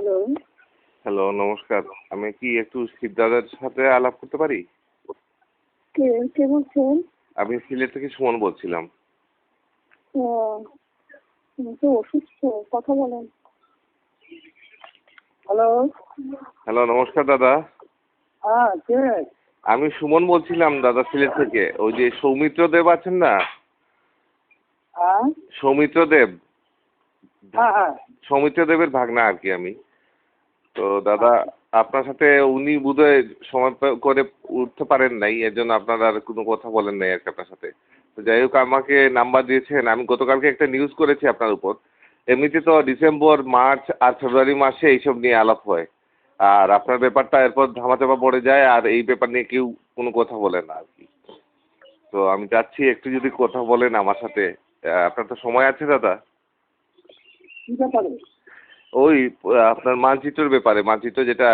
Hello hello নমস্কার। আমি কি একটু শিবদাদার সাথে আলাপ করতে পারি? কে কে বলছেন? আমি সিলেট থেকে সুমন বলছিলাম। ও তো অসুস্থ কথা বলেন। হ্যালো হ্যালো নমস্কার দাদা। হ্যাঁ কে? আমি সুমন বলছিলাম দাদা সিলেট থেকে। ওই যে সৌমিত্র দেব আছেন না? সৌমিত্র দেব। হ্যাঁ হ্যাঁ। সৌমিত্র দেবের ভাগনা আর কি আমি। তো দাদা আপনার সাথে উনি বোধহয় সময় করে উঠতে পারেন নাই এর জন্য আপনার আর কোনো কথা বলেন নাই আর কি আপনার সাথে। তো যাই হোক আমাকে নাম্বার দিয়েছেন। আমি গতকালকে একটা নিউজ করেছি আপনার উপর। এমনিতে তো ডিসেম্বর মার্চ আর ফেব্রুয়ারি মাসে এইসব নিয়ে আলাপ হয়। আর আপনার ব্যাপারটা এরপর ধামাচাপা পড়ে যায় আর এই ব্যাপার নিয়ে কেউ কোনো কথা বলে না আর কি। তো আমি চাচ্ছি একটু যদি কথা বলেন আমার সাথে। আপনার তো সময় আছে দাদা? কি ব্যাপারে? ওই আপনার মানচিত্রের ব্যাপারে মানচিত্র যেটা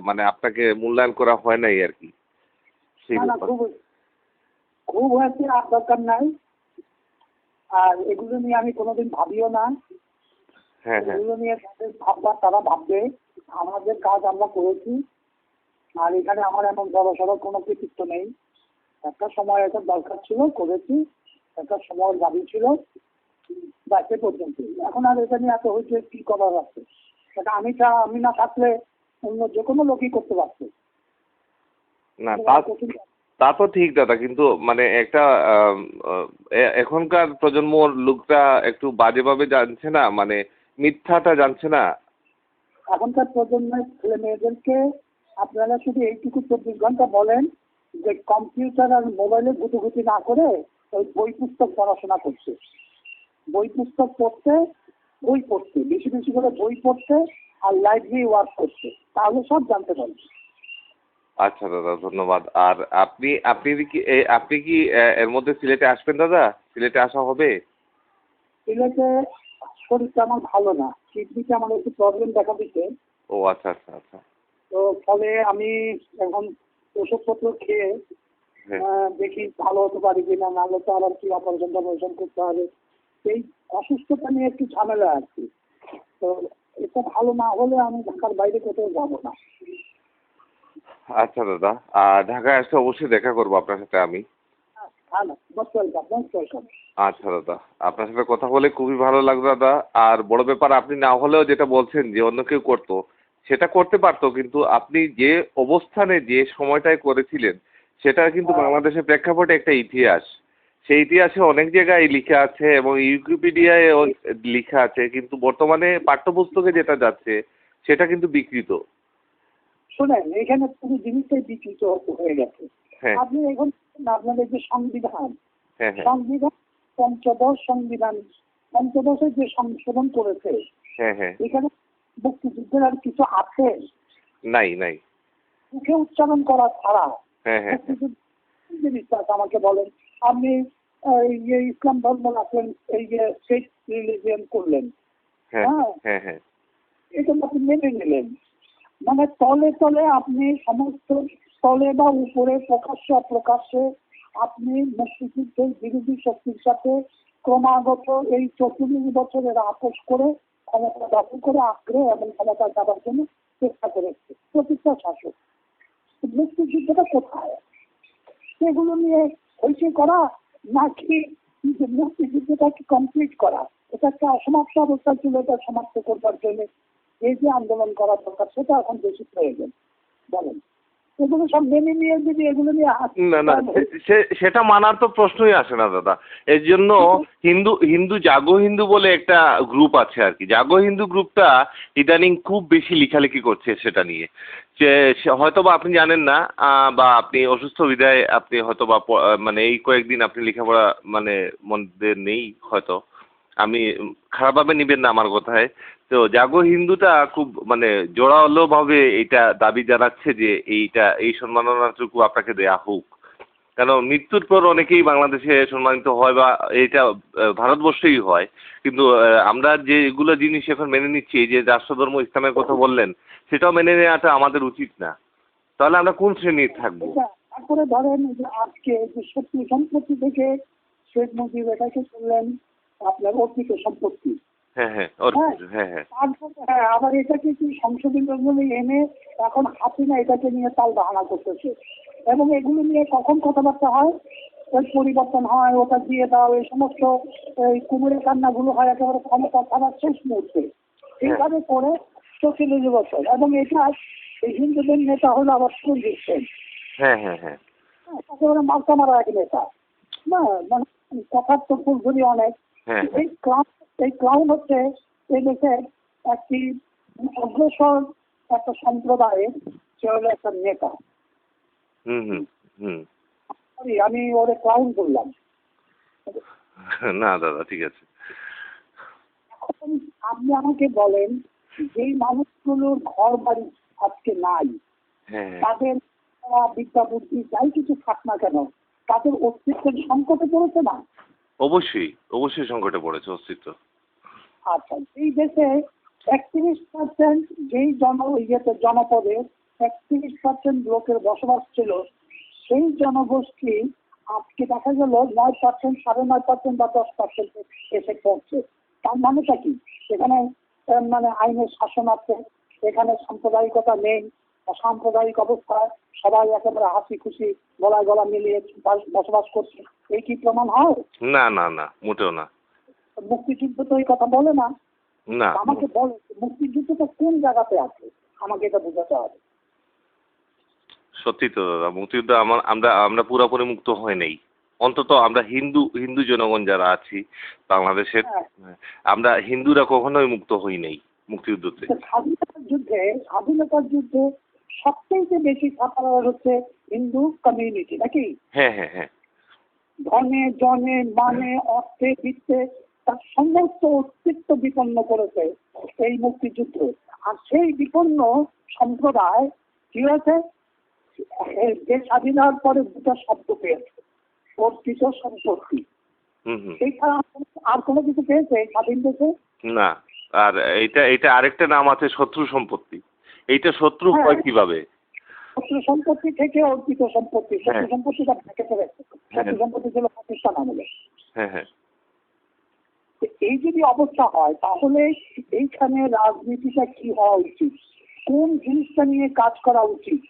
মানে আপনাকে মূল্যায়ন করা হয় নাই আর কি। সেই খুব খুব হয়েছে আর দরকার নাই। আর এগুলো নিয়ে আমি কোনোদিন ভাবিও না। হ্যাঁ হ্যাঁ। এগুলো নিয়ে যাদের ভাববার তারা ভাববে। আমাদের কাজ আমরা করেছি। আর এখানে আমার এমন বড় সড়ো কোনো কৃতিত্ব নেই। একটা সময় এটা দরকার ছিল করেছি। একটা সময় দাবি ছিল। ব্যাস এ পর্যন্ত। এখন আর এটা নিয়ে এত হয়েছে কি করার আছে? সেটা আমি ছা আমি না থাকলে অন্য যে কোনো লোকই করতে পারতো। না তা তা তো ঠিক দাদা কিন্তু মানে একটা এখনকার প্রজন্মর লোকটা একটু বাজেভাবে জানছে না মানে মিথ্যাটা জানছে না। এখনকার প্রজন্মের ছেলে মেয়েদেরকে আপনারা শুধু এইটুকু চব্বিশ ঘণ্টা বলেন যে কম্পিউটার আর মোবাইলে গুটোগুটি না করে ওই বই পুস্তক পড়াশোনা করছে। বই পুস্তক পড়তে বই পড়তে বেশি বেশি করে বই পড়তে আর লাইব্রেরি ওয়ার্ক করছে তাহলে সব জানতে পারবে। আচ্ছা দাদা ধন্যবাদ। আর আপনি আপনি কি আপনি কি এর মধ্যে সিলেটে আসবেন দাদা? সিলেটে আসা হবে? সিলেটে শরীরটা আমার ভালো না। কিডনিতে আমার একটু প্রবলেম দেখা দিচ্ছে। ও আচ্ছা আচ্ছা আচ্ছা। তো ফলে আমি এখন ওষুধপত্র খেয়ে হ্যাঁ। দেখি ভালো হতে পারি কিনা নাহলে তো আবার কি অপারেশন টপারেশন করতে হবে। এই অসুস্থতা নিয়ে একটু ঝামেলা আর কি। তো এটা ভালো না হলে আমি ঢাকার বাইরে কোথাও যাব না। আচ্ছা দাদা আর ঢাকায় আসলে অবশ্যই দেখা করব আপনার সাথে আমি। হ্যাঁ ওয়েলকাম আচ্ছা দাদা আপনার সাথে কথা বলে খুবই ভালো লাগল দাদা। আর বড় ব্যাপার আপনি না হলেও যেটা বলছেন যে অন্য কেউ করতো সেটা করতে পারতো কিন্তু আপনি যে অবস্থানে যে সময়টায় করেছিলেন সেটা কিন্তু হ্যাঁ। বাংলাদেশের প্রেক্ষাপটে একটা ইতিহাস। সেই ইতিহাসে অনেক জায়গায় লেখা আছে এবং ইউকিপিডিয়ায় লেখা আছে কিন্তু বর্তমানে পাঠ্যপুস্তকে যেটা যাচ্ছে সেটা কিন্তু বিকৃত। শোনেন এখানে পুরো জিনিসটাই বিকৃত হয়ে গেছে। হ্যাঁ। আপনি এখন আপনাদের যে সংবিধান হ্যাঁ হ্যাঁ। সংবিধান পঞ্চদশ সংবিধান পঞ্চদশের যে সংশোধন করেছে হ্যাঁ হ্যাঁ। এখানে মুক্তিযুদ্ধের আর কিছু আছে? নাই নাই। মুখে উচ্চারণ করা ছাড়া হ্যাঁ হ্যাঁ হ্যাঁ। জিনিসটা আমাকে বলেন? আপনি ইসলাম ধর্ম রাখলেন এই যে ফেক রিলিজিয়ন করলেন হ্যাঁ হ্যাঁ। হ্যাঁ হ্যাঁ। এটা আপনি মেনে নিলেন। মানে তলে তলে আপনি সমস্ত তলে বা উপরে প্রকাশ্যে অপ্রকাশ্যে আপনি মুক্তিযুদ্ধের বিরোধী শক্তির সাথে ক্রমাগত এই চতুর্থ বছরের আপোষ করে ক্ষমতা দখল করে আগ্রহ এবং ক্ষমতা যাবার জন্য চেষ্টা করেছে প্রতিষ্ঠা শাসক। মুক্তিযুদ্ধটা কোথায়? সেগুলো নিয়ে হইচই করা নাকি মুক্তিযুদ্ধটাকে কমপ্লিট করা? এটা একটা অসমাপ্ত অবস্থা ছিল, এটা সমাপ্ত করবার জন্য। এই যে আন্দোলন করা দরকার, সেটা এখন বেশি প্রয়োজন বলেন। এগুলো সব মেনে নিয়ে যদি এগুলো নিয়ে না না সে- সেটা মানার তো প্রশ্নই আসে না দাদা। এর জন্য হিন্দু হিন্দু জাগো হিন্দু বলে একটা গ্রুপ আছে আর কি। জাগো হিন্দু গ্রুপটা ইদানিং খুব বেশি লেখালেখি করছে সেটা নিয়ে। যে হয়তো বা আপনি জানেন না বা আপনি অসুস্থ বিদায় আপনি হয়তো বা মানে এই কয়েকদিন আপনি লেখাপড়া মানে মধ্যে নেই হয়তো। আমি খারাপভাবে নিবেন না আমার কথায়। তো জাগো হিন্দুটা খুব মানে জোরালো ভাবে এটা দাবি জানাচ্ছে যে এইটা, এই সম্মাননাটুকু আপনাকে দেয়া হোক। কেন মৃত্যুর পর অনেকেই বাংলাদেশে সম্মানিত হয় বা এটা ভারতবর্ষেই হয়। কিন্তু আমরা যে এগুলো জিনিস এখন মেনে নিচ্ছি যে রাষ্ট্রধর্ম ইসলামের কথা বললেন, সেটাও মেনে নেওয়াটা আমাদের উচিত না। তাহলে আমরা কোন শ্রেণির থাকব? তারপরে ধরেন আজকে যে শক্তি সম্পত্তি থেকে শেখ মুজিব এটাকে শুনলেন আপনার অর্পিত সম্পত্তি। হ্যাঁ হ্যাঁ হ্যাঁ। হ্যাঁ হ্যাঁ। আবার এটাকে কি সংশোধনের জন্য এনে এখন হাসিনা এটাকে নিয়ে তাল বাহানা করতেছে? এবং এগুলো নিয়ে কখন কথাবার্তা হয়? ওই পরিবর্তন হয় ওটা দিয়ে দাও এই সমস্ত এই কুমুরের কান্নাগুলো হয় একেবারে ক্ষমতা থাকার শেষ মুহূর্তে। এইভাবে করে চল্লিশ বছর এবং এটা এই হিন্দুদের নেতা হলো আবার সুরজিৎ সেন। হ্যাঁ হ্যাঁ হ্যাঁ। একেবারে মার্কা মারা এক নেতা। না মানে কথার তো ফুলঝুরি অনেক। হ্যাঁ এই ক্লাউন এই ক্লাউন হচ্ছে এই দেশের একটি অগ্রসর একটা সম্প্রদায়ের সে হলো একটা নেতা। আমি ওরে ক্লাউন বললাম। না দাদা ঠিক আছে। এখন আপনি আমাকে বলেন যেই মানুষগুলোর ঘর বাড়ি আজকে নাই হ্যাঁ হ্যাঁ। তাদের বিদ্যা বুদ্ধি যাই কিছু থাক না কেন তাদের অস্তিত্বের সংকটে পড়েছে না? অবশ্যই অবশ্যই সংকটে পড়েছে অস্তিত্ব। আচ্ছা এই দেশে একত্রিশ পার্সেন্ট যেই জন ইয়েতে, জনপদে একত্রিশ পার্সেন্ট লোকের বসবাস ছিল, সেই জনগোষ্ঠী আজকে দেখা গেল নয় পার্সেন্ট সাড়ে নয় পার্সেন্ট বা দশ পার্সেন্ট এসে পড়ছে। তার মানেটা কি? সেখানে মানে আইনের শাসন আছে, এখানে সাম্প্রদায়িকতা নেই অসাম্প্রদায়িক অবস্থায় সবাই একেবারে হাসি খুশি গলায় গলা মিলিয়ে বসবাস করছে। এই কি প্রমাণ হয়? না না না মোটেও না। মুক্তিযুদ্ধ তো এই কথা বলে না। না। আমাকে বল তো কোন জায়গাতে আছে? আমাকে এটা বোঝাতে হবে। সত্যি তো দাদা মুক্তিযুদ্ধ আমার আমরা আমরা পুরোপুরি মুক্ত হয়ে নেই। অন্তত আমরা হিন্দু হিন্দু জনগণ যারা আছি বাংলাদেশের হ্যাঁ। আমরা হিন্দুরা কখনোই মুক্ত হই নাই মুক্তিযুদ্ধতে। স্বাধীনতার যুদ্ধে স্বাধীনতার যুদ্ধে সবচেয়ে বেশি সাফার হচ্ছে হিন্দু কমিউনিটি নাকি? হ্যাঁ হ্যাঁ হ্যাঁ। ধনে জনে মানে অর্থে বিত্তে তার সমস্ত অস্তিত্ব বিপন্ন করেছে এই মুক্তিযুদ্ধ। আর সেই বিপন্ন সম্প্রদায় কি হয়েছে? যে স্বাধীন হওয়ার পরে দুটো শব্দ পেয়েছে অর্পিত সম্পত্তি। কোনো- আর কোনো কিছু পেয়েছে স্বাধীন দেশে? না আর এইটা এটা আরেকটা নাম আছে শত্রু সম্পত্তি। এইটা শত্রু হ্যাঁ। হয় কীভাবে? শত্রু সম্পত্তি থেকে অর্পিত সম্পত্তি শত্রু হ্যাঁ। সম্পত্তিটা ভেঙে ফেলেছে শত্রু সম্পত্তি ছিল পাকিস্তান আমলে। হ্যাঁ হ্যাঁ। তো এই যদি অবস্থা হয় তাহলে এইখানে রাজনীতিটা কি হওয়া উচিত? কোন জিনিসটা নিয়ে কাজ করা উচিত?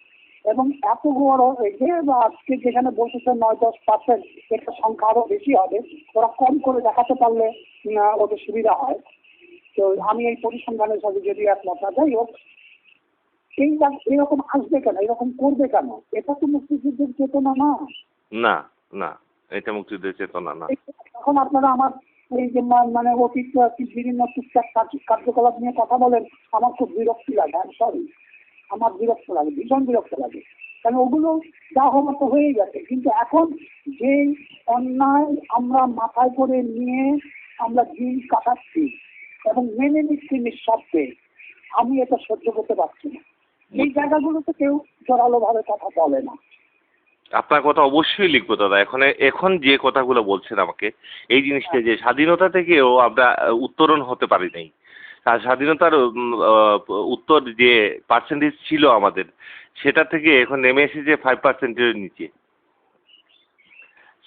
এবং এত বড় যে আজকে যেখানে বলতেছে নয় দশ পার্সেন্ট এটা সংখ্যা আরও বেশি হবে ওরা কম করে দেখাতে পারলে ওদের সুবিধা হয়। তো আমি এই পরিসংখ্যানের সাথে যদি একমত না যাই হোক এই এরকম আসবে কেন? এরকম করবে কেন? এটা তো মুক্তিযুদ্ধের চেতনা না। না না এটা মুক্তিযুদ্ধের চেতনা না। এখন আপনারা আমার এই যে মানে অতীত কি বিভিন্ন টুকটাক কার্যকলাপ নিয়ে কথা বলেন আমার খুব বিরক্তি লাগে আমি সরি আমার বিরক্ত লাগে ভীষণ বিরক্ত লাগে। কারণ ওগুলো যা হওয়ার তো হয়ে গেছে। কিন্তু এখন যে অন্যায় আমরা মাথায় করে নিয়ে আমরা দিন কাটাচ্ছি এবং মেনে নিচ্ছি নিঃশব্দে আমি এটা সহ্য করতে পারছি না। এই জায়গাগুলোতে কেউ কথা বলে না। আপনার কথা অবশ্যই লিখব দাদা। এখন এখন যে কথাগুলো বলছেন আমাকে এই জিনিসটা যে স্বাধীনতা থেকেও আমরা উত্তরণ হতে পারি নাই আর স্বাধীনতার উত্তর যে পার্সেন্টেজ ছিল আমাদের সেটা থেকে এখন নেমে এসেছে ফাইভ পার্সেন্টের নিচে।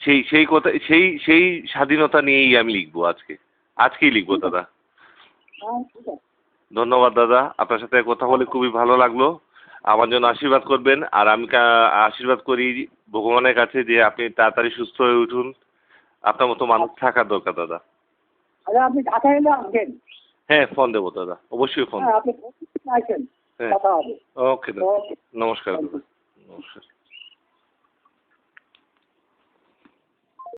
সেই সেই কথা সেই সেই স্বাধীনতা নিয়েই আমি লিখব আজকে। আজকেই লিখব দাদা। হ্যাঁ ধন্যবাদ দাদা। আপনার সাথে কথা বলে খুবই ভালো লাগল। আমার জন্য আশীর্বাদ করবেন। আর আমি আশীর্বাদ করি ভগবানের কাছে যে আপনি তাড়াতাড়ি সুস্থ হয়ে উঠুন। আপনার মতো মানুষ থাকার দরকার দাদা। আপনি ঢাকায় এলে আসবেন হ্যাঁ ফোন দেবো দাদা। অবশ্যই ফোন হ্যাঁ দেবো। হ্যাঁ। ওকে দাদা। নমস্কার দাদা।